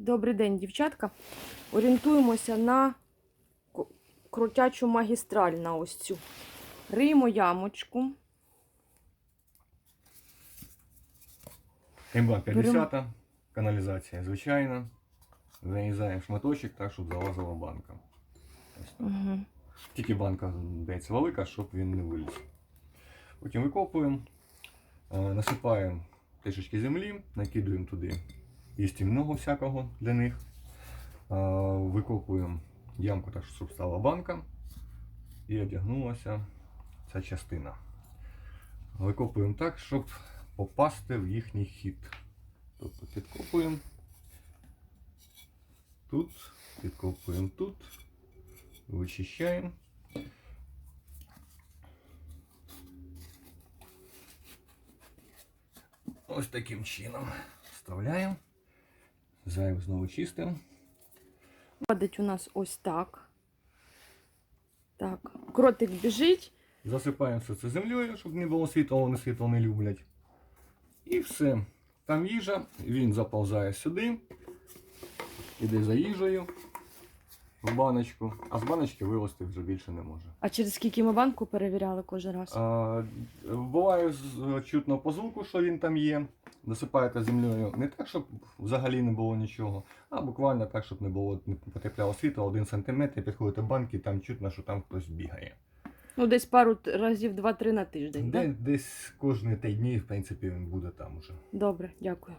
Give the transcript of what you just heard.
Добрий день, дівчатка. Орієнтуємося на крутячу магістраль на ось цю. Риємо ямочку. МБА 50, каналізація звичайна. Вирізаємо шматочок так, щоб залазила банка. Ось так. Угу. Тільки банка дається велика, щоб він не виліз. Потім викопуємо, е, насипаємо трішечки землі, накидуємо туди їстівного всякого для них. Викопуємо ямку так, щоб стала банка. І одягнулася ця частина. Викопуємо так, щоб попасти в їхній хід. Тобто підкопуємо тут, підкопуємо тут, вичищаємо. Ось таким чином вставляємо. Зайве знову чистимо. Ходить у нас ось так. Так, кротик біжить. Засипаємо все це землею, щоб не було світла, вони світло не люблять. І все. Там їжа, він заповзає сюди, іде за їжею в баночку, а з баночки вилазити вже більше не може. А через скільки ми банку перевіряли кожен раз? А, буває з- чутно по звуку, що він там є. Досипаєте землею не так, щоб взагалі не було нічого, а буквально так, щоб не було не потепляло світло, один сантиметр, підходите банки, там чутно, що там хтось бігає. Ну, десь пару т- разів два-три на тиждень. Де, так? десь кожні три дні, в принципі, він буде там уже. Добре, дякую.